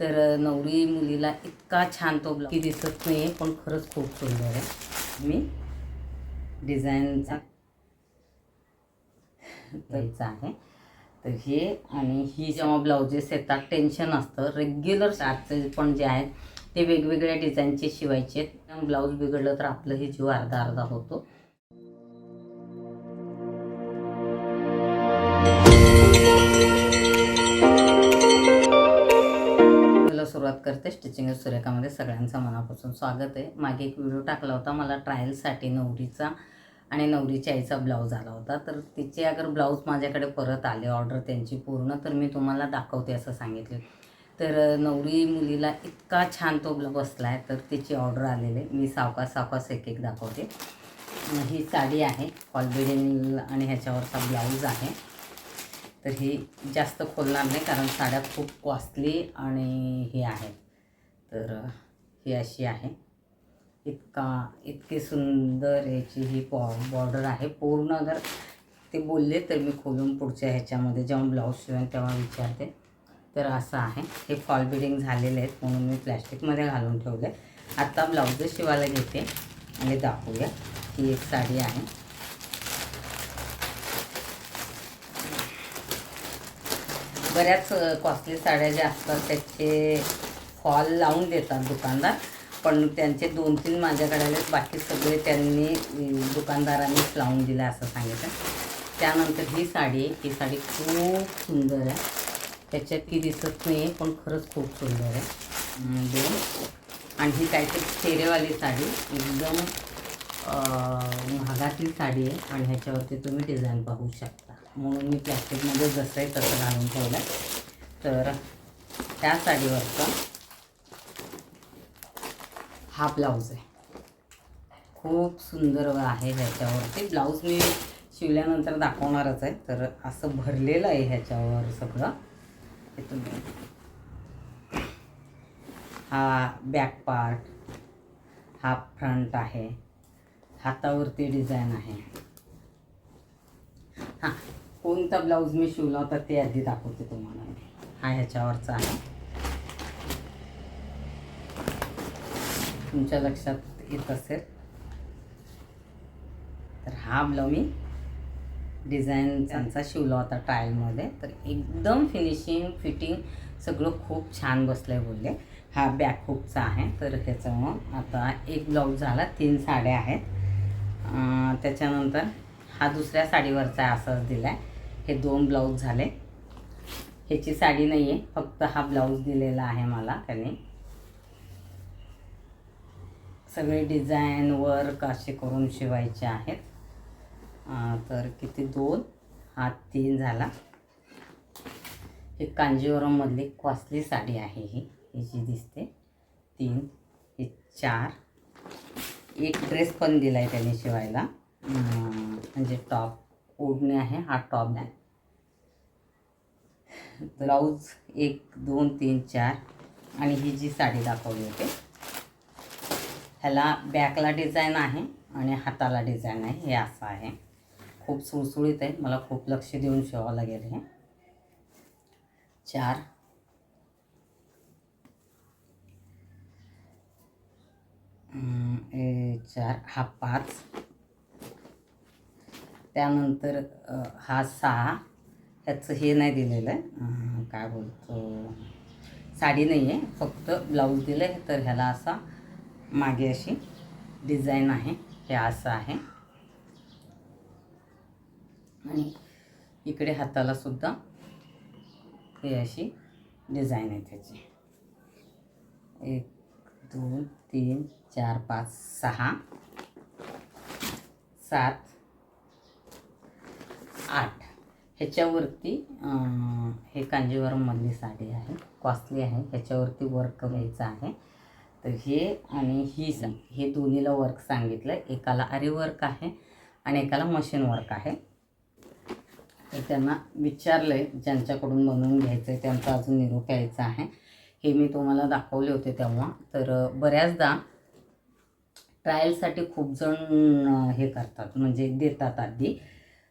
तर नवरी मुलीला इतका छान तो ब्लाऊज की दिसत नाही आहे पण खरंच खूप सुंदर आहे. मी डिझाईनचा द्यायचा आहे. तर हे आणि ही जेव्हा ब्लाउजेस येतात टेन्शन असतं. रेग्युलर आजचे पण जे आहेत ते वेगवेगळ्या डिझाईनचे शिवायचे आहेत. ब्लाऊज बिघडलं तर आपलं हे जीव अर्धा अर्धा होतो. सुरुवात करते स्टिचिंग सुरेखामध्ये सगळ्यांचं मनापासून स्वागत आहे. मागे एक व्हिडिओ टाकला होता मला ट्रायलसाठी नवरीचा आणि नवरीच्या आईचा ब्लाऊज आला होता. तर तिचे अगर ब्लाऊज माझ्याकडे परत आले ऑर्डर त्यांची पूर्ण तर मी तुम्हाला दाखवते असं सांगितले. तर नवरी मुलीला इतका छान तो ब्ल बसला आहे तर तिची ऑर्डर आलेली. आहे मी सावकाश सावकाश एक एक दाखवते. ही साडी आहे कॉलबिडिंग आणि ह्याच्यावरचा ब्लाऊज आहे. तर ही जास्त खोलणार नाही कारण साड्या खूप कॉस्टली आणि हे आहेत. तर ही अशी आहे. इतका इतकी सुंदर याची ही बॉ बॉर्डर आहे. पूर्ण अगर ते बोलले तर मी खोलून पुढच्या ह्याच्यामध्ये जेव्हा ब्लाऊज शिवेन तेव्हा विचारते. तर असं आहे. हे फॉल बिडिंग झालेले आहेत म्हणून मी प्लॅस्टिकमध्ये घालून ठेवले. आत्ता ब्लाऊज शिवायला घेते आणि दाखवूया ही एक साडी आहे. बऱ्याच कॉस्टली साड्या ज्या असतात त्याचे फॉल लावून देतात दुकानदार. पण त्यांचे दोन तीन माझ्याकडे आले बाकी सगळे त्यांनी दुकानदारांनीच लावून दिलं असं सांगितलं. त्यानंतर ही साडी आहे. ही साडी खूप सुंदर आहे. त्याच्यात ती दिसत नाही आहे पण खरंच खूप सुंदर आहे. दोन. आणि ही काहीतरी चेहरेवाली साडी. एकदम महागातील महागातली साडी आहे. आणि ह्याच्यावरती तुम्ही डिझाईन पाहू शकता. म्हणून मी प्लॅस्टिकमध्ये जसं आहे तसं घालून ठेवलं तर त्या साडीवरचा हा ब्लाऊज आहे. खूप सुंदर आहे ह्याच्यावरती. ब्लाऊज मी शिवल्यानंतर दाखवणारच आहे. तर असं भरलेलं आहे ह्याच्यावर सगळं. हे तुम्ही हा बॅक पार्ट हा फ्रंट आहे. हातावरती डिझाईन आहे. हां. कोणता ब्लाऊज मी शिवला होता ते आधी दाखवते तुम्हाला. हा ह्याच्यावरचा आहे. तुमच्या लक्षात येत असेल. तर हा ब्लाऊ मी डिझाईन त्यांचा शिवला होता ट्रायलमध्ये तर एकदम फिनिशिंग फिटिंग सगळं खूप छान बसलं आहे बोलले. हा बॅक हुकचा आहे. तर त्याच्यामुळं आता एक ब्लाऊज झाला तीन साड्या आहेत. त्याच्यानंतर हा दुसऱ्या साडीवरचा आहे असाच दिला आहे हे दोन ब्लाऊज झाले. ह्याची साडी नाही आहे फक्त हा ब्लाऊज दिलेला आहे मला त्याने. सगळे डिझाईन वर्क असे करून शिवायचे आहेत. तर किती? दोन. हा तीन झाला. ही कांजीवरममधली कॉस्टली साडी आहे ही. ही जी दिसते. तीन ही चार. एक ड्रेस पण दिला आहे त्याने शिवायला. म्हणजे टॉप ओढणे आहे हा टॉप आहे ब्लाऊज एक दोन तीन चार आणि ही जी साडी दाखवली होती ह्याला बॅकला डिझाईन आहे आणि हाताला डिझाईन आहे हे असं आहे. खूप सुळसुळीत आहे मला खूप लक्ष देऊन शिवावं लागेल हे. चार. ए चार. हा पाच. त्यानंतर हा सहा ह्याचं हे नाही दिलेलं आहे. काय बोलतो साडी नाही आहे फक्त ब्लाऊज दिलं आहे तर ह्याला असा मागे अशी डिझाईन आहे हे असं आहे. आणि इकडे हाताला सुद्धा हे अशी डिझाईन आहे त्याची. एक दोन तीन चार पाच सहा सात आठ. ह्याच्यावरती हे कांजीवरममधली साडी आहे. कॉस्टली आहे. ह्याच्यावरती वर्क घ्यायचं आहे. तर हे आणि ही सा हे दोन्हीला वर्क सांगितलं एकाला आरी वर्क आहे आणि एकाला मशीन वर्क आहे. तर त्यांना विचारलं आहे ज्यांच्याकडून बनवून घ्यायचं आहे त्यांचा अजून निरोप यायचा आहे. हे मी तुम्हाला दाखवले होते तेव्हा. तर बऱ्याचदा ट्रायलसाठी खूप जण हे करतात. म्हणजे देतात आधी.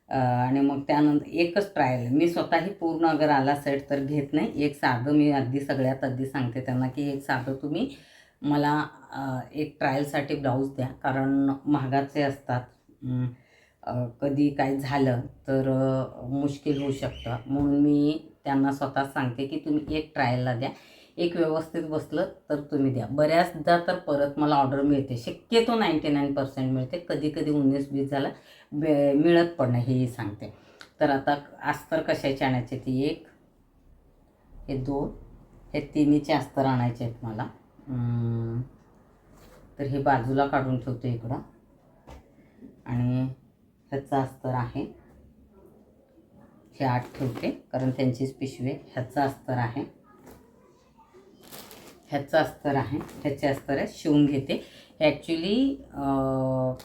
आणि मग त्यानंतर एकच ट्रायल मी स्वतःही पूर्ण अगर आला सेट तर घेत नाही. एक साधं मी अगदी सगळ्यात अगदी सांगते त्यांना की एक साधं तुम्ही मला एक ट्रायलसाठी ब्लाऊज द्या. कारण महागाचे असतात. कधी काय झालं तर मुश्किल होऊ शकतं. म्हणून मी त्यांना स्वतः सांगते की तुम्ही एक ट्रायलला द्या. एक व्यवस्थित बसलं तर तुम्ही द्या. बऱ्याचदा तर परत मला ऑर्डर मिळते. शक्यतो नाईंटी नाईन पर्सेंट मिळते. कधी कधी उन्नीस बीस झाला बे मिळत पण नाही हेही सांगते. तर आता अस्तर कशाचे आणायचे ती एक हे दोन हे तिन्हीचे अस्तर आणायचे आहेत मला. तर हे बाजूला काढून ठेवते इकडं. आणि ह्याचं अस्तर आहे. हे आठ ठेवते कारण त्यांचीच पिशवी ह्याचा ह्याचं अस्तर आहे. ह्याचं अस्तर आहे. ह्याचे अस्तर आहे. शिवून घेते. ॲक्च्युली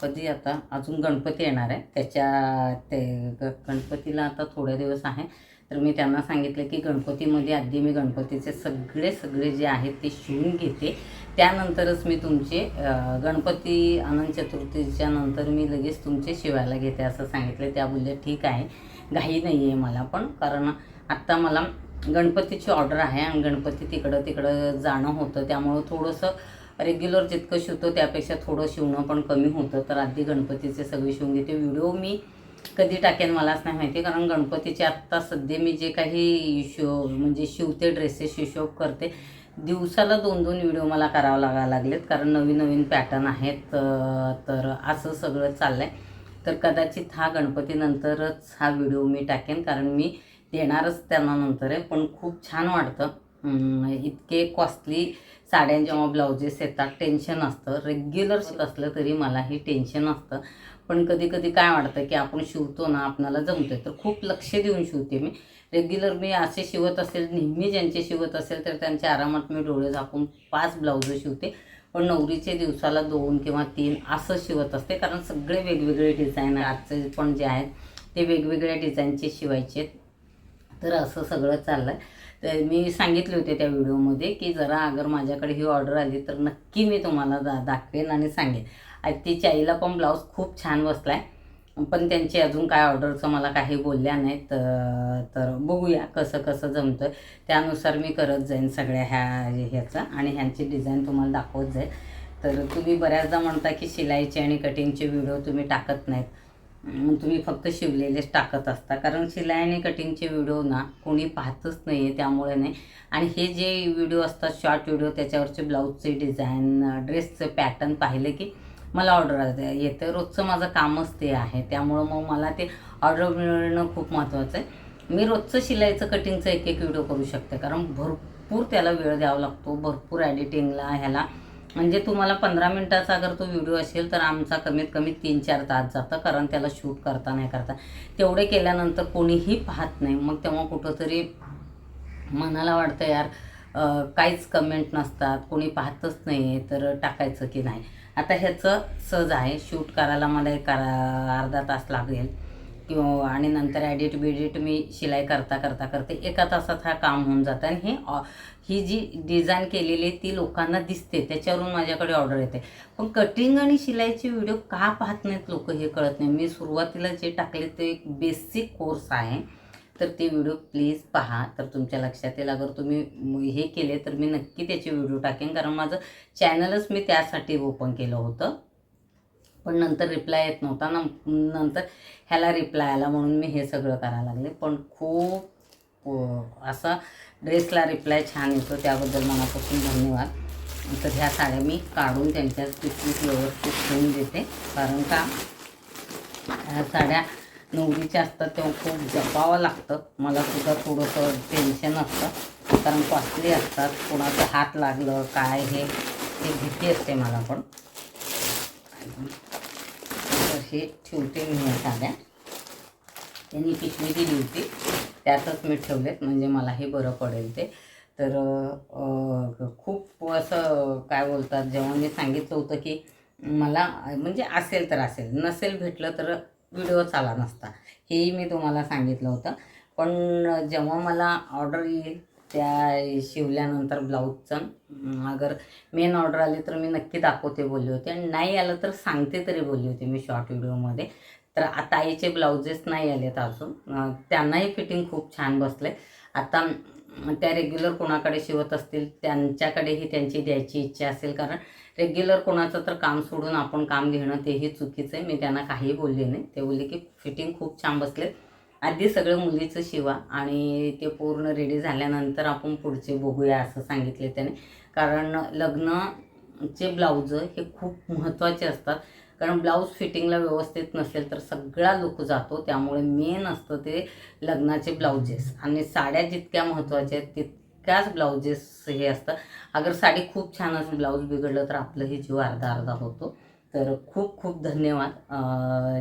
कधी आता अजून गणपती येणार आहे. त्याच्या ते ग गणपतीला आता थोडे दिवस आहे. तर मी त्यांना सांगितलं की गणपतीमध्ये आधी मी गणपतीचे सगळे सगळे जे आहेत ते शिवून घेते. त्यानंतरच मी तुमचे गणपती अनंत चतुर्थीच्या नंतर मी लगेच तुमचे शिवायला घेते असं सांगितलं. त्या बोलल्या ठीक आहे. घाई नाही आहे मला पण. कारण आत्ता मला गणपतीची ऑर्डर आहे आणि गणपती तिकडं तिकडं जाणं होतं. त्यामुळं थोडंसं रेग्युलर जितकं शिवतो त्यापेक्षा थोडं शिवणं पण कमी होतं. तर आधी गणपतीचे सगळे शिवून घेते. व्हिडिओ मी कधी टाकेन मलाच नाही माहिती कारण गणपतीचे आत्ता सध्या मी जे काही शिव म्हणजे शिवते ड्रेसेस हिशोब करते दिवसाला दोन दोन व्हिडिओ मला करावं लागायला लागलेत. कारण नवीन नवीन पॅटर्न आहेत तर असं सगळं चाललं आहे तर कदाचित हा गणपतीनंतरच हा व्हिडिओ मी टाकेन. कारण मी देणारच त्यांना नंतर आहे पण खूप छान वाटतं. इतके कॉस्टली साड्या जेव्हा ब्लाउजेस येतात टेन्शन असतं. रेग्युलर शिवत असलं तरी मला हे टेन्शन असतं. पण कधी कधी काय वाटतं की आपण शिवतो ना आपणाला जमतोय. तर खूप लक्ष देऊन शिवते मी. रेग्युलर मी असे शिवत असेल नेहमी ज्यांचे शिवत असेल तर त्यांच्या आरामात मी डोळे झाकून पाच ब्लाऊज शिवते. पण नवरीचे दिवसाला दोन किंवा तीन असं शिवत असते कारण सगळे वेगवेगळे डिझाईन आजचे पण जे आहेत ते वेगवेगळ्या डिझाईनचे शिवायचे. आहेत. तर असं सगळं चाललं आहे तर मी सांगितले होते त्या व्हिडिओमध्ये की जरा अगर माझ्याकडे ही ऑर्डर आली तर नक्की मी तुम्हाला दा दाखवेन आणि सांगेन. आत्तीच्या आईला पण ब्लाऊज खूप छान बसला आहे पण त्यांची अजून काय ऑर्डरचं मला काही बोलल्या नाहीत तर तर बघूया कसं कसं जमतं त्यानुसार मी करत जाईन सगळ्या ह्या ह्याचा आणि ह्यांची डिझाईन तुम्हाला दाखवत जाईल तर तुम्ही बऱ्याचदा म्हणता की शिलाईचे आणि कटिंगचे व्हिडिओ तुम्ही टाकत नाहीत. तुम्ही फक्त शिवलेलेच टाकत असता. कारण शिलाई आणि कटिंगचे व्हिडिओ ना कोणी पाहतच नाही आहे त्यामुळे नाही. आणि हे जे व्हिडिओ असतात शॉर्ट व्हिडिओ त्याच्यावरचे ब्लाऊजचे डिझाईन ड्रेसचे पॅटर्न पाहिले की मला ऑर्डर येतं. रोजचं माझं कामच ते आहे. त्यामुळं मग मला ते ऑर्डर मिळणं खूप महत्त्वाचं आहे. मी रोजचं शिलाईचं कटिंगचं एक एक व्हिडिओ करू शकते. कारण भरपूर त्याला वेळ द्यावा लागतो. भरपूर एडिटिंगला ह्याला म्हणजे तुम्हाला पंधरा मिनटाचा अगर तो व्हिडिओ असेल तर आमचा कमीत कमी तीन चार तास जातं कारण त्याला शूट करता नाही करता. तेवढे केल्यानंतर कोणीही पाहत नाही. मग तेव्हा कुठंतरी मनाला वाटतं यार काहीच कमेंट नसतात कोणी पाहतच नाही तर टाकायचं की नाही? आता ह्याचं सहज आहे. शूट करायला मला एक अर्धा तास लागेल. किंवा आणि नंतर ॲडिट बिडिट मी शिलाई करता करता करते. एका तासात हा काम होऊन जातं. आणि हे ऑ- ही जी डिझाईन केलेली आहे ती लोकांना दिसते. त्याच्यावरून माझ्याकडे ऑर्डर येते. पण कटिंग आणि शिलाईचे व्हिडिओ का पाहत नाहीत लोक हे कळत नाही. मी सुरुवातीला जे टाकले ते एक बेसिक कोर्स आहे. तर ते व्हिडिओ प्लीज पहा. तर तुमच्या लक्षात येईल. अगर तुम्ही हे केले तर मी नक्की त्याचे व्हिडिओ टाकेन. कारण माझं चॅनलच मी त्यासाठी ओपन केलं होतं. पण नंतर रिप्लाय येत नव्हता न नंतर ह्याला रिप्लाय आला म्हणून मी हे सगळं करायला लागले. पण खूप असा ड्रेसला रिप्लाय छान येतो त्याबद्दल मनापासून धन्यवाद. तर ह्या साड्या मी काढून त्यांच्या पिशवीत व्यवस्थित ठेवून देते. कारण का ह्या साड्या नवरीच्या असतात तेव्हा खूप जपावं लागतं. मला सुद्धा थोडंसं टेन्शन असतं. कारण कॉस्टली असतात कोणाचं हात लागलं काय हे ते भीती असते मला पण. हे ठेवते मी ह्या साड्या त्यांनी पिशवी दिली होती. त्यातच मी ठेवलेत म्हणजे मला हे बरं पडेल ते. तर खूप असं काय बोलतात जेव्हा मी सांगितलं होतं की मला म्हणजे असेल तर असेल नसेल भेटलं तर व्हिडिओ आला नसता. हेही मी तुम्हाला सांगितलं होतं. पण जेव्हा मला ऑर्डर येईल त्या शिवल्यानंतर ब्लाऊजचं. अगर मेन ऑर्डर आली तर मी नक्की दाखवते बोलली होते. आणि नाही आलं तर सांगते तरी बोलली होती मी शॉर्ट व्हिडिओमध्ये तर आता आईचे ब्लाउजेस नाही आलेत अजून. त्यांनाही फिटिंग खूप छान बसले आता त्या रेग्युलर कोणाकडे शिवत असतील त्यांच्याकडेही त्यांची द्यायची इच्छा असेल. कारण रेग्युलर कोणाचं तर काम सोडून आपण काम घेणं तेही चुकीचं आहे. मी त्यांना काही बोलले नाही. ते बोलले की फिटिंग खूप छान बसले आधी सगळं मुलीचं शिवा आणि ते पूर्ण रेडी झाल्यानंतर आपण पुढचे बघूया असं सांगितले त्याने. कारण लग्नचे ब्लाऊज हे खूप महत्त्वाचे असतात. कारण ब्लाऊज फिटिंगला व्यवस्थित नसेल तर सगळा लुक जातो. त्यामुळे मेन असतं ते लग्नाचे ब्लाउजेस आणि साड्या जितक्या महत्त्वाच्या आहेत तितक्याच ब्लाउजेस हे असतं. अगर साडी खूप छान असेल ब्लाऊज बिघडलं तर आपलंही जीव अर्धा अर्धा होतो. तर खूप खूप धन्यवाद.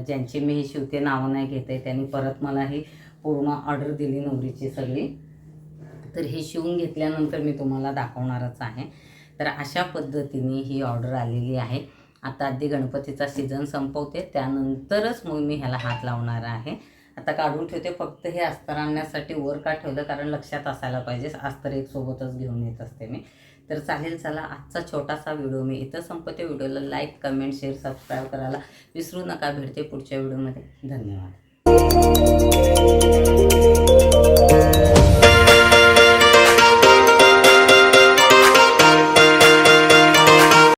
ज्यांची मी हे शिवते नावं नाही घेत आहे त्यांनी परत मला ही पूर्ण ऑर्डर दिली नवरीची सगळी. तर हे शिवून घेतल्यानंतर मी तुम्हाला दाखवणारच आहे. तर अशा पद्धतीने ही ऑर्डर आलेली आहे. आता आधी गणपतीचा सीझन संपवते त्यानंतरच मग मी ह्याला हात लावणार आहे. आता काढून ठेवते फक्त हे अस्तर आणण्यासाठी वर का ठेवलं कारण लक्षात असायला पाहिजे. अस्तर एक सोबतच घेऊन येत असते मी. तर चालेल चला आजचा छोटासा व्हिडिओ. मी इथं संपते व्हिडिओला लाईक कमेंट शेअर सबस्क्राईब करायला विसरू नका. भेटते पुढच्या व्हिडिओमध्ये. धन्यवाद.